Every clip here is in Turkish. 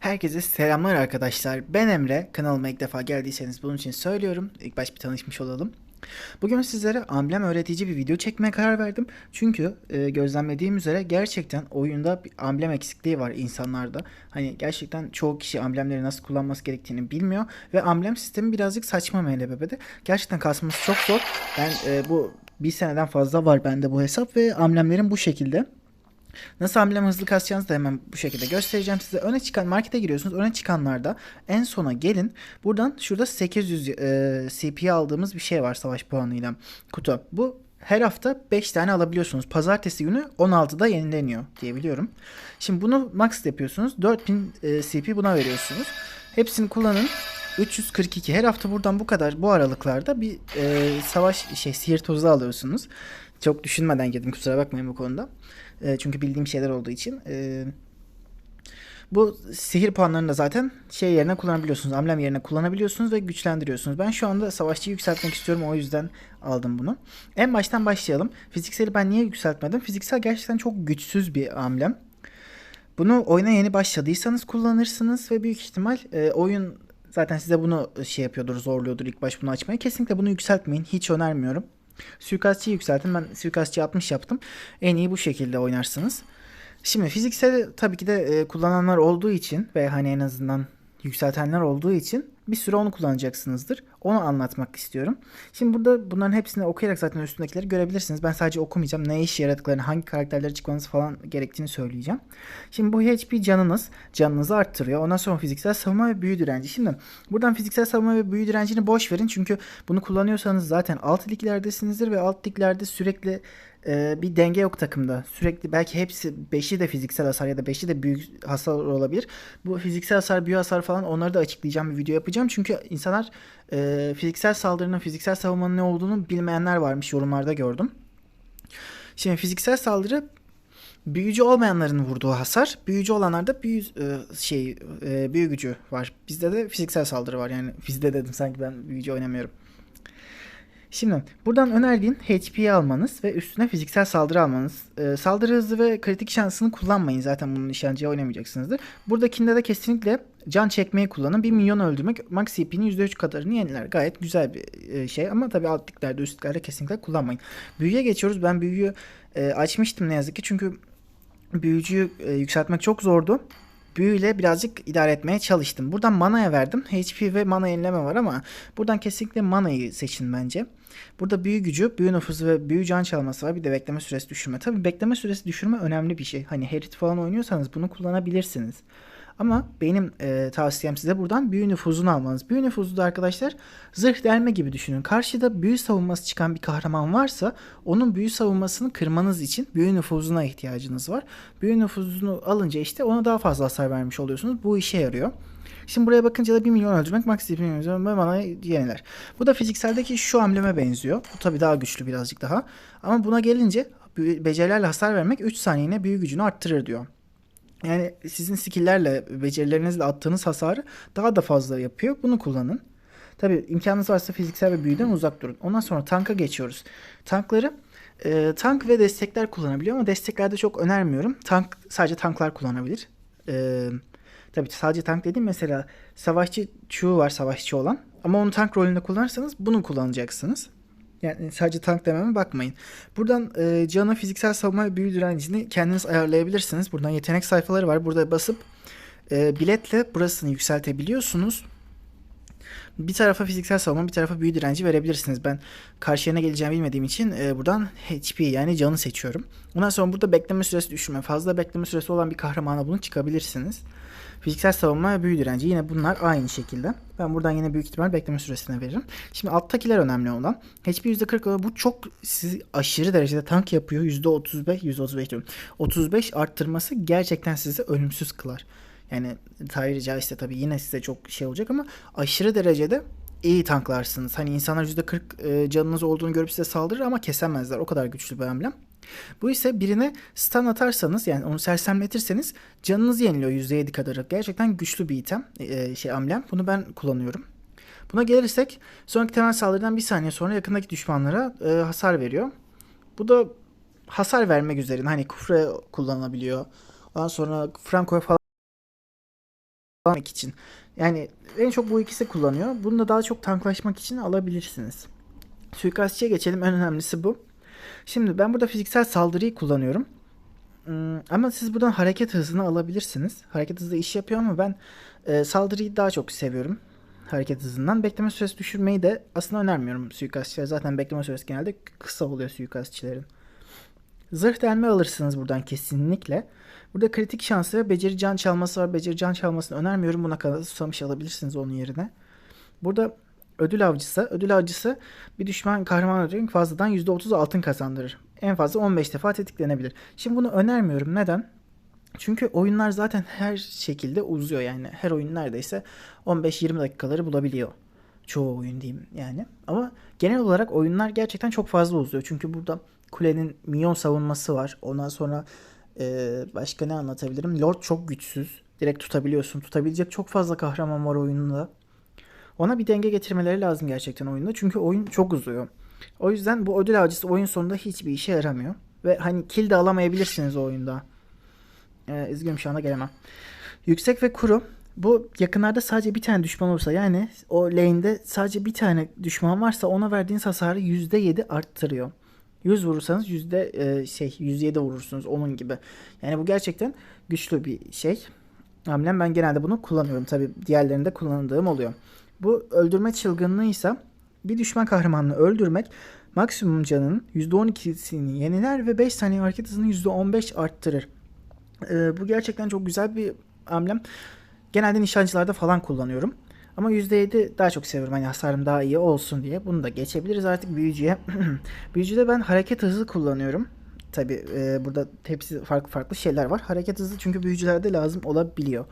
Herkese selamlar arkadaşlar. Ben Emre. Kanalıma ilk defa geldiyseniz bunun için söylüyorum. İlk baş bir tanışmış olalım. Bugün sizlere amblem öğretici bir video çekmeye karar verdim. Çünkü e, gözlemlediğim üzere gerçekten oyunda bir amblem eksikliği var insanlarda. Hani gerçekten çoğu kişi amblemleri nasıl kullanması gerektiğini bilmiyor. Ve amblem sistemi birazcık saçma MLB'de. Gerçekten kasması çok zor. Ben e, bu bir seneden fazla var bende bu hesap ve amblemlerim bu şekilde. Nasıl amblem hızlı kasacağınızı da hemen bu şekilde göstereceğim size. Öne çıkan markete giriyorsunuz. Öne çıkanlarda en sona gelin. Buradan şurada 800 e, CP aldığımız bir şey var savaş puanıyla kutu. Bu her hafta 5 tane alabiliyorsunuz. Pazartesi günü 16'da yenileniyor diye biliyorum. Şimdi bunu max yapıyorsunuz. 4000 e, CP buna veriyorsunuz. Hepsini kullanın. 342 her hafta buradan bu kadar bu aralıklarda bir e, savaş şey sihir tozu alıyorsunuz. Çok düşünmeden girdim kusura bakmayın bu konuda. E, çünkü bildiğim şeyler olduğu için. E, bu sihir puanlarını da zaten şey yerine kullanabiliyorsunuz. Amblem yerine kullanabiliyorsunuz ve güçlendiriyorsunuz. Ben şu anda savaşçıyı yükseltmek istiyorum. O yüzden aldım bunu. En baştan başlayalım. Fizikseli ben niye yükseltmedim? Fiziksel gerçekten çok güçsüz bir amblem. Bunu oyuna yeni başladıysanız kullanırsınız ve büyük ihtimal e, oyun zaten size bunu şey yapıyordur, zorluyordur ilk baş bunu açmayı. Kesinlikle bunu yükseltmeyin. Hiç önermiyorum. Suikastçıyı yükseltin. Ben suikastçı 60 yaptım. En iyi bu şekilde oynarsınız. Şimdi fiziksel tabii ki de e, kullananlar olduğu için ve hani en azından yükseltenler olduğu için bir süre onu kullanacaksınızdır. Onu anlatmak istiyorum. Şimdi burada bunların hepsini okuyarak zaten üstündekileri görebilirsiniz. Ben sadece okumayacağım. Ne iş yaradıklarını, hangi karakterlere çıkmanız falan gerektiğini söyleyeceğim. Şimdi bu HP canınız, canınızı arttırıyor. Ondan sonra fiziksel savunma ve büyü direnci. Şimdi buradan fiziksel savunma ve büyü direncini boş verin. Çünkü bunu kullanıyorsanız zaten alt liglerdesinizdir ve alt liglerde sürekli e, bir denge yok takımda. Sürekli belki hepsi 5'i de fiziksel hasar ya da 5'i de büyük hasar olabilir. Bu fiziksel hasar, büyü hasar falan onları da açıklayacağım bir video yapacağım. Çünkü insanlar e, fiziksel saldırının, fiziksel savunmanın ne olduğunu bilmeyenler varmış yorumlarda gördüm. Şimdi fiziksel saldırı büyücü olmayanların vurduğu hasar, büyücü olanlarda büyü e, şey e, büyü gücü var. Bizde de fiziksel saldırı var. Yani bizde dedim sanki ben büyücü oynamıyorum. Şimdi buradan önerdiğim HP'yi almanız ve üstüne fiziksel saldırı almanız. Ee, saldırı hızı ve kritik şansını kullanmayın. Zaten bunun nişancıya oynamayacaksınızdır. Buradakinde de kesinlikle can çekmeyi kullanın. Bir milyon öldürmek max CP'nin %3 kadarını yeniler. Gayet güzel bir e, şey ama tabii alt liglerde üst liglerde kesinlikle kullanmayın. Büyüye geçiyoruz. Ben büyüyü e, açmıştım ne yazık ki. Çünkü büyücüyü e, yükseltmek çok zordu büyüyle birazcık idare etmeye çalıştım. Buradan manaya verdim. HP ve mana yenileme var ama buradan kesinlikle manayı seçin bence. Burada büyü gücü, büyü nüfuzu ve büyü can çalması var. Bir de bekleme süresi düşürme. Tabii bekleme süresi düşürme önemli bir şey. Hani Herit falan oynuyorsanız bunu kullanabilirsiniz. Ama benim e, tavsiyem size buradan büyü nüfuzunu almanız. Büyü nüfuzu da arkadaşlar zırh delme gibi düşünün. Karşıda büyü savunması çıkan bir kahraman varsa onun büyü savunmasını kırmanız için büyü nüfuzuna ihtiyacınız var. Büyü nüfuzunu alınca işte ona daha fazla hasar vermiş oluyorsunuz. Bu işe yarıyor. Şimdi buraya bakınca da 1 milyon öldürmek max 1 milyon ve bana yeniler. Bu da fizikseldeki şu ambleme benziyor. Bu tabii daha güçlü birazcık daha. Ama buna gelince becerilerle hasar vermek 3 saniyene büyü gücünü arttırır diyor. Yani sizin skill'lerle, becerilerinizle attığınız hasarı daha da fazla yapıyor. Bunu kullanın. Tabi imkanınız varsa fiziksel ve büyüden uzak durun. Ondan sonra tanka geçiyoruz. Tankları e, tank ve destekler kullanabiliyor ama desteklerde çok önermiyorum. Tank sadece tanklar kullanabilir. E, tabii sadece tank dediğim mesela savaşçı çuğu var savaşçı olan. Ama onu tank rolünde kullanırsanız bunu kullanacaksınız. Yani sadece tank dememe bakmayın. Buradan e, canı fiziksel savunma ve büyü direncini kendiniz ayarlayabilirsiniz. Buradan yetenek sayfaları var. Burada basıp e, biletle burasını yükseltebiliyorsunuz. Bir tarafa fiziksel savunma bir tarafa büyü direnci verebilirsiniz. Ben karşıya ne geleceğimi bilmediğim için e, buradan HP yani canı seçiyorum. Ondan sonra burada bekleme süresi düşürme. Fazla bekleme süresi olan bir kahramana bunu çıkabilirsiniz. Fiziksel savunma ve büyü direnci yine bunlar aynı şekilde. Ben buradan yine büyük ihtimal bekleme süresine veririm. Şimdi alttakiler önemli olan. HP %40 bu çok sizi aşırı derecede tank yapıyor. %35, %35 diyorum. 35 arttırması gerçekten sizi ölümsüz kılar. Yani tabiri caizse tabii yine size çok şey olacak ama aşırı derecede iyi tanklarsınız. Hani insanlar %40 e, canınız olduğunu görüp size saldırır ama kesemezler. O kadar güçlü bir emblem. Bu ise birine stun atarsanız yani onu sersemletirseniz canınızı yeniliyor %7 kadar. Gerçekten güçlü bir item e, şey amblem. Bunu ben kullanıyorum. Buna gelirsek sonraki temel saldırıdan bir saniye sonra yakındaki düşmanlara e, hasar veriyor. Bu da hasar vermek üzerine hani kufre kullanılabiliyor. Ondan sonra Franco'ya falan almak için. Yani en çok bu ikisi kullanıyor. Bunu da daha çok tanklaşmak için alabilirsiniz. Suikastçıya geçelim. En önemlisi bu. Şimdi ben burada fiziksel saldırıyı kullanıyorum. Hmm, Ama siz buradan hareket hızını alabilirsiniz. Hareket hızı iş yapıyor ama ben e, saldırıyı daha çok seviyorum. Hareket hızından. Bekleme süresi düşürmeyi de aslında önermiyorum suikastçılara. Zaten bekleme süresi genelde kısa oluyor suikastçıların. Zırh delme alırsınız buradan kesinlikle. Burada kritik şansı ve beceri can çalması var. Beceri can çalmasını önermiyorum. Buna kadar susamış alabilirsiniz onun yerine. Burada ödül avcısı. Ödül avcısı bir düşman kahraman öldürürken fazladan %30 altın kazandırır. En fazla 15 defa tetiklenebilir. Şimdi bunu önermiyorum. Neden? Çünkü oyunlar zaten her şekilde uzuyor yani. Her oyun neredeyse 15-20 dakikaları bulabiliyor. Çoğu oyun diyeyim yani. Ama genel olarak oyunlar gerçekten çok fazla uzuyor. Çünkü burada kulenin minyon savunması var. Ondan sonra e, başka ne anlatabilirim? Lord çok güçsüz. Direkt tutabiliyorsun. Tutabilecek çok fazla kahraman var oyunda. Ona bir denge getirmeleri lazım gerçekten oyunda. Çünkü oyun çok uzuyor. O yüzden bu ödül avcısı oyun sonunda hiçbir işe yaramıyor. Ve hani kill de alamayabilirsiniz o oyunda. Ee, üzgünüm şu anda gelemem. Yüksek ve kuru. Bu yakınlarda sadece bir tane düşman olursa yani o lane'de sadece bir tane düşman varsa ona verdiğiniz hasarı %7 arttırıyor. 100 vurursanız yüzde e, şey 107 vurursunuz onun gibi. Yani bu gerçekten güçlü bir şey. Hamlem ben genelde bunu kullanıyorum. Tabi diğerlerinde kullandığım oluyor. Bu öldürme çılgınlığı ise bir düşman kahramanını öldürmek maksimum canının %12'sini yeniler ve 5 saniye hareket hızını %15 arttırır. Ee, bu gerçekten çok güzel bir amblem. Genelde nişancılarda falan kullanıyorum. Ama %7 daha çok seviyorum. Hani hasarım daha iyi olsun diye. Bunu da geçebiliriz artık büyücüye. Büyücüde ben hareket hızı kullanıyorum. Tabi e, burada hepsi farklı farklı şeyler var. Hareket hızı çünkü büyücülerde lazım olabiliyor.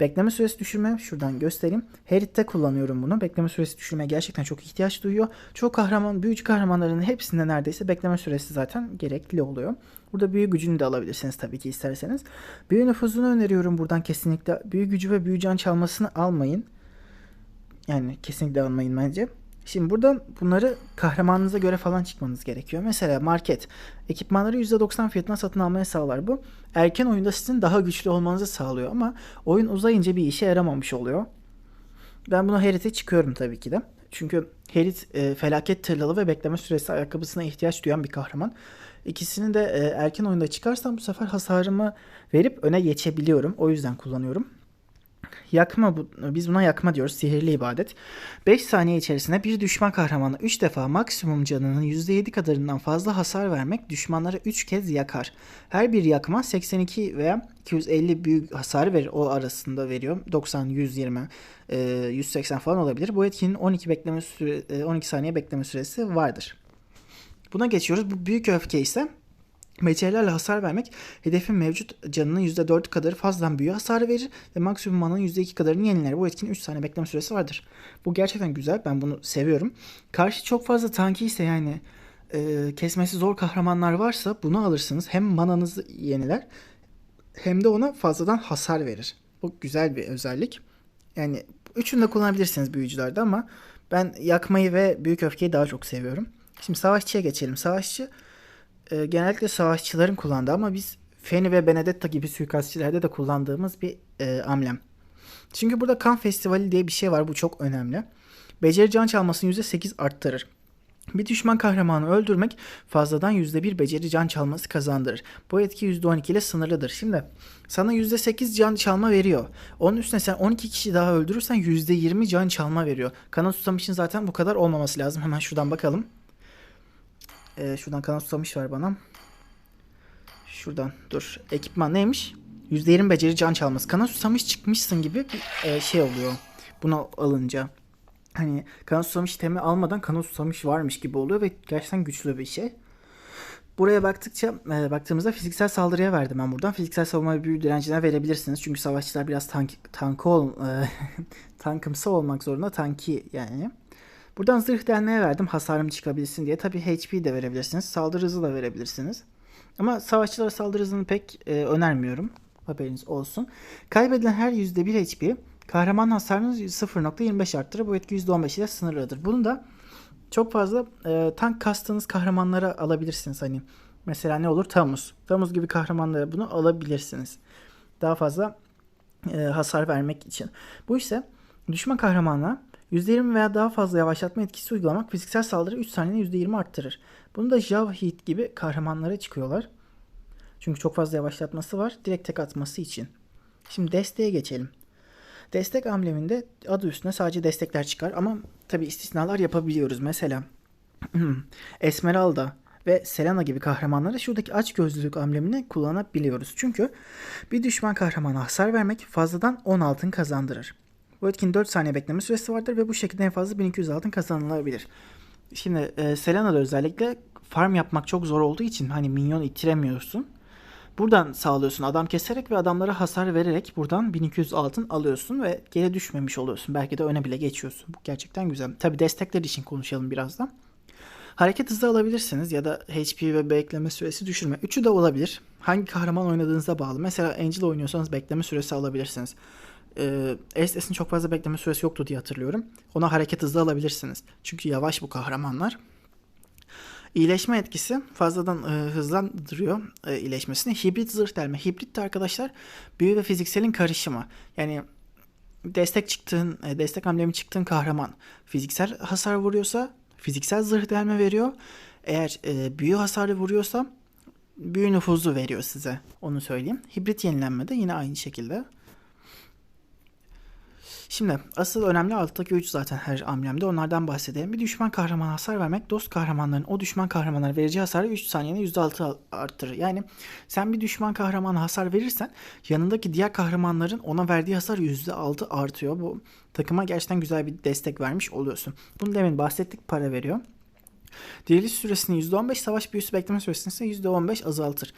Bekleme süresi düşürme şuradan göstereyim. Herit'te kullanıyorum bunu. Bekleme süresi düşürmeye gerçekten çok ihtiyaç duyuyor. Çoğu kahraman, büyücü kahramanların hepsinde neredeyse bekleme süresi zaten gerekli oluyor. Burada büyü gücünü de alabilirsiniz tabii ki isterseniz. Büyü nüfuzunu öneriyorum buradan kesinlikle. Büyü gücü ve büyü can çalmasını almayın. Yani kesinlikle almayın bence. Şimdi burada bunları kahramanınıza göre falan çıkmanız gerekiyor. Mesela market ekipmanları %90 fiyatına satın almaya sağlar bu. Erken oyunda sizin daha güçlü olmanızı sağlıyor ama oyun uzayınca bir işe yaramamış oluyor. Ben bunu Herit'e çıkıyorum tabii ki de. Çünkü Herit e, felaket tırlalı ve bekleme süresi ayakkabısına ihtiyaç duyan bir kahraman. İkisini de e, erken oyunda çıkarsam bu sefer hasarımı verip öne geçebiliyorum. O yüzden kullanıyorum. Yakma bu, biz buna yakma diyoruz. Sihirli ibadet. 5 saniye içerisinde bir düşman kahramanı 3 defa maksimum canının %7 kadarından fazla hasar vermek düşmanları 3 kez yakar. Her bir yakma 82 veya 250 büyük hasar verir. O arasında veriyor. 90, 120, e, 180 falan olabilir. Bu etkinin 12 bekleme süre, e, 12 saniye bekleme süresi vardır. Buna geçiyoruz. Bu büyük öfke ise Becerilerle hasar vermek hedefin mevcut canının %4 kadarı fazladan büyü hasarı verir ve maksimum mananın %2 kadarını yeniler. Bu etkinin 3 saniye bekleme süresi vardır. Bu gerçekten güzel. Ben bunu seviyorum. Karşı çok fazla tanki ise yani e, kesmesi zor kahramanlar varsa bunu alırsınız. Hem mananızı yeniler hem de ona fazladan hasar verir. Bu güzel bir özellik. Yani üçünü de kullanabilirsiniz büyücülerde ama ben yakmayı ve büyük öfkeyi daha çok seviyorum. Şimdi savaşçıya geçelim. Savaşçı e, genellikle savaşçıların kullandığı ama biz Feni ve Benedetta gibi suikastçilerde de kullandığımız bir e, amblem. Çünkü burada kan festivali diye bir şey var. Bu çok önemli. Beceri can çalmasını %8 arttırır. Bir düşman kahramanı öldürmek fazladan %1 beceri can çalması kazandırır. Bu etki %12 ile sınırlıdır. Şimdi sana %8 can çalma veriyor. Onun üstüne sen 12 kişi daha öldürürsen %20 can çalma veriyor. Kana susamışın zaten bu kadar olmaması lazım. Hemen şuradan bakalım. Ee, şuradan kanat susamış var bana. Şuradan dur. Ekipman neymiş? %20 beceri can çalması. Kanat susamış çıkmışsın gibi bir e, şey oluyor. Buna alınca. Hani kanat susamış temi almadan kanat susamış varmış gibi oluyor ve gerçekten güçlü bir şey. Buraya baktıkça e, baktığımızda fiziksel saldırıya verdim ben buradan. Fiziksel savunma büyü direncine verebilirsiniz. Çünkü savaşçılar biraz tank, tankı ol, e, tankımsı olmak zorunda. Tanki yani. Buradan zırh delmeye verdim hasarım çıkabilsin diye. Tabi HP de verebilirsiniz. Saldırı hızı da verebilirsiniz. Ama savaşçılara saldırı hızını pek e, önermiyorum. Haberiniz olsun. Kaybedilen her %1 HP kahraman hasarınız 0.25 arttırır. Bu etki %15 ile sınırlıdır. Bunu da çok fazla e, tank kastığınız kahramanlara alabilirsiniz. Hani mesela ne olur? Tamus. Tamus gibi kahramanlara bunu alabilirsiniz. Daha fazla e, hasar vermek için. Bu ise düşman kahramanına %20 veya daha fazla yavaşlatma etkisi uygulamak fiziksel saldırı 3 saniyede %20 arttırır. Bunu da Javahid gibi kahramanlara çıkıyorlar. Çünkü çok fazla yavaşlatması var. Direkt tek atması için. Şimdi desteğe geçelim. Destek ambleminde adı üstüne sadece destekler çıkar ama tabi istisnalar yapabiliyoruz. Mesela Esmeralda ve Selena gibi kahramanları şuradaki aç gözlülük amblemini kullanabiliyoruz. Çünkü bir düşman kahramana hasar vermek fazladan 10 altın kazandırır. Bu etkin 4 saniye bekleme süresi vardır ve bu şekilde en fazla 1200 altın kazanılabilir. Şimdi e, Selena'da özellikle farm yapmak çok zor olduğu için hani minyon ittiremiyorsun. Buradan sağlıyorsun adam keserek ve adamlara hasar vererek buradan 1200 altın alıyorsun ve geri düşmemiş oluyorsun. Belki de öne bile geçiyorsun. Bu gerçekten güzel. Tabi destekler için konuşalım birazdan. Hareket hızı alabilirsiniz ya da HP ve bekleme süresi düşürme. Üçü de olabilir. Hangi kahraman oynadığınıza bağlı. Mesela Angel oynuyorsanız bekleme süresi alabilirsiniz. Ee, Estes'in çok fazla bekleme süresi yoktu diye hatırlıyorum. Ona hareket hızı alabilirsiniz. Çünkü yavaş bu kahramanlar. İyileşme etkisi fazladan e, hızlandırıyor e, iyileşmesini. Hibrit zırh delme. Hibrit de arkadaşlar büyü ve fizikselin karışımı. Yani destek çıktığın, e, destek hamlemi çıktığın kahraman fiziksel hasar vuruyorsa fiziksel zırh delme veriyor. Eğer e, büyü hasarı vuruyorsa büyü nüfuzu veriyor size. Onu söyleyeyim. Hibrit yenilenme de yine aynı şekilde. Şimdi asıl önemli alttaki 3 zaten her amblemde onlardan bahsedelim. Bir düşman kahramana hasar vermek dost kahramanların o düşman kahramanlara vereceği hasarı 3 saniyede %6 arttırır. Yani sen bir düşman kahramana hasar verirsen yanındaki diğer kahramanların ona verdiği hasar %6 artıyor. Bu takıma gerçekten güzel bir destek vermiş oluyorsun. Bunu demin bahsettik para veriyor. Diriliş süresini %15, savaş büyüsü bekleme süresini ise %15 azaltır.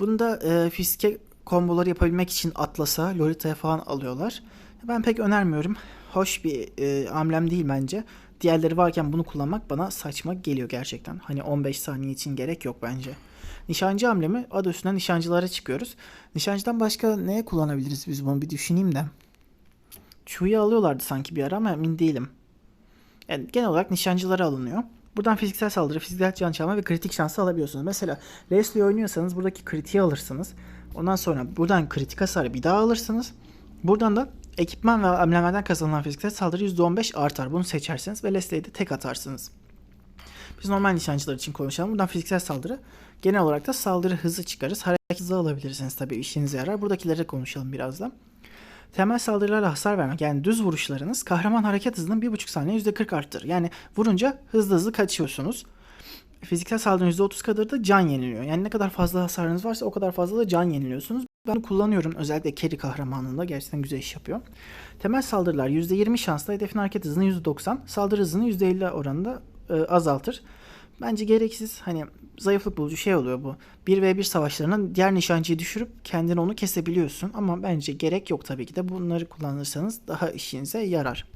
Bunda e, fiske komboları yapabilmek için Atlas'a, Lolita'ya falan alıyorlar. Ben pek önermiyorum. Hoş bir e, amblem değil bence. Diğerleri varken bunu kullanmak bana saçma geliyor gerçekten. Hani 15 saniye için gerek yok bence. Nişancı amblemi adı üstüne nişancılara çıkıyoruz. Nişancıdan başka neye kullanabiliriz biz bunu bir düşüneyim de. Chu'yu alıyorlardı sanki bir ara ama emin değilim. Yani genel olarak nişancılara alınıyor. Buradan fiziksel saldırı, fiziksel can çalma ve kritik şansı alabiliyorsunuz. Mesela Leslie oynuyorsanız buradaki kritiği alırsınız. Ondan sonra buradan kritik hasarı bir daha alırsınız. Buradan da ekipman ve amblemlerden kazanılan fiziksel saldırı %15 artar. Bunu seçerseniz ve Leslie'yi de tek atarsınız. Biz normal nişancılar için konuşalım. Buradan fiziksel saldırı. Genel olarak da saldırı hızı çıkarız. Hareket hızı alabilirsiniz tabii işinize yarar. Buradakileri konuşalım birazdan. Temel saldırılarla hasar vermek yani düz vuruşlarınız kahraman hareket hızının 1.5 saniye %40 arttırır. Yani vurunca hızlı hızlı kaçıyorsunuz. Fiziksel saldırının %30 kadar da can yeniliyor. Yani ne kadar fazla hasarınız varsa o kadar fazla da can yeniliyorsunuz. Ben kullanıyorum özellikle Carry kahramanlığında gerçekten güzel iş yapıyor. Temel saldırılar %20 şansla hedefin hareket hızını %90, saldırı hızını %50 oranında e, azaltır. Bence gereksiz hani zayıflık bulucu şey oluyor bu. 1v1 savaşlarının diğer nişancıyı düşürüp kendini onu kesebiliyorsun. Ama bence gerek yok tabii ki de bunları kullanırsanız daha işinize yarar.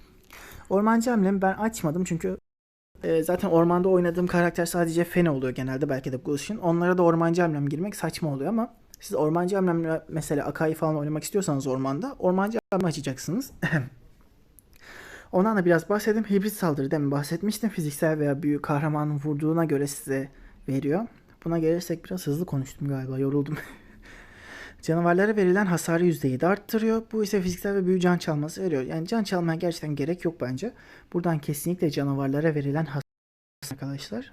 Ormancı hamlemi ben açmadım çünkü e, zaten ormanda oynadığım karakter sadece Fene oluyor genelde belki de Gushin. Onlara da ormancı hamlem girmek saçma oluyor ama siz ormancı hamlemle mesela Akai falan oynamak istiyorsanız ormanda ormancı hamle açacaksınız. Ondan da biraz bahsedeyim. Hibrit saldırı demin bahsetmiştim. Fiziksel veya büyük kahramanın vurduğuna göre size veriyor. Buna gelirsek biraz hızlı konuştum galiba. Yoruldum. Canavarlara verilen hasarı %7 arttırıyor. Bu ise fiziksel ve büyü can çalması veriyor. Yani can çalmaya gerçekten gerek yok bence. Buradan kesinlikle canavarlara verilen hasar arkadaşlar.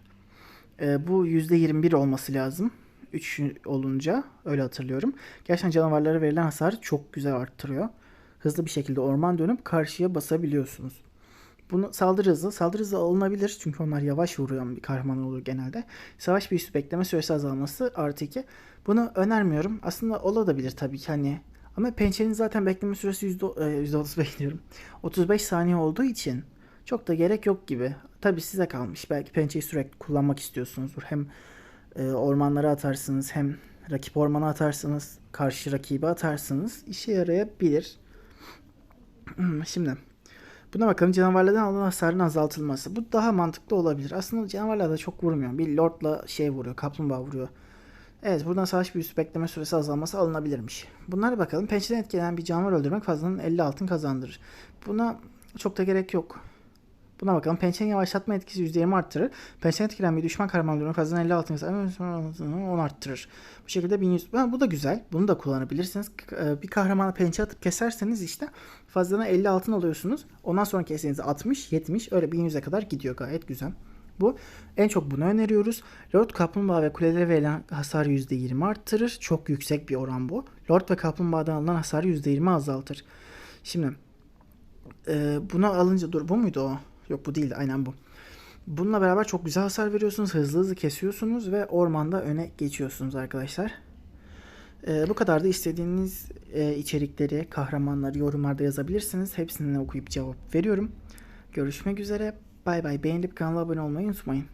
Ee, bu %21 olması lazım. 3 olunca öyle hatırlıyorum. Gerçekten canavarlara verilen hasarı çok güzel arttırıyor. Hızlı bir şekilde orman dönüp karşıya basabiliyorsunuz. Bunu saldırı hızı, saldırı hızı alınabilir çünkü onlar yavaş vuruyor bir kahraman olur genelde. Savaş büyüsü bekleme süresi azalması artı 2. Bunu önermiyorum. Aslında olabilir tabii ki hani ama pençenin zaten bekleme süresi %30 bekliyorum. 35 saniye olduğu için çok da gerek yok gibi. Tabii size kalmış. Belki pençeyi sürekli kullanmak istiyorsunuzdur. Hem e, ormanlara atarsınız hem rakip ormana atarsınız. Karşı rakibi atarsınız. İşe yarayabilir. Şimdi buna bakalım canavarlardan alınan hasarın azaltılması. Bu daha mantıklı olabilir. Aslında canavarlar da çok vurmuyor. Bir lordla şey vuruyor. Kaplumbağa vuruyor. Evet buradan savaş büyüsü bekleme süresi azalması alınabilirmiş. Bunlara bakalım. Pençeden etkilenen bir canavar öldürmek fazladan 50 altın kazandırır. Buna çok da gerek yok. Buna bakalım. Pençenin yavaşlatma etkisi %20 arttırır. Pençe etkilen bir düşman kahramanlarının fazladan 50 altın onu 10 arttırır. Bu şekilde 1100. Ha, bu da güzel. Bunu da kullanabilirsiniz. E, Bir kahramana pençe atıp keserseniz işte fazladan 50 altın alıyorsunuz. Ondan sonra keseniz 60, 70 öyle 1100'e kadar gidiyor gayet güzel. Bu. En çok bunu öneriyoruz. Lord Kaplumbağa ve kulelere verilen hasarı %20 arttırır. Çok yüksek bir oran bu. Lord ve Kaplumbağa'dan alınan hasarı %20 azaltır. Şimdi e, bunu alınca dur bu muydu o? Yok bu değildi aynen bu. Bununla beraber çok güzel hasar veriyorsunuz. Hızlı hızlı kesiyorsunuz ve ormanda öne geçiyorsunuz arkadaşlar. E, bu kadar da istediğiniz e, içerikleri, kahramanları yorumlarda yazabilirsiniz. Hepsini okuyup cevap veriyorum. Görüşmek üzere. Bay bay. Beğenip kanala abone olmayı unutmayın.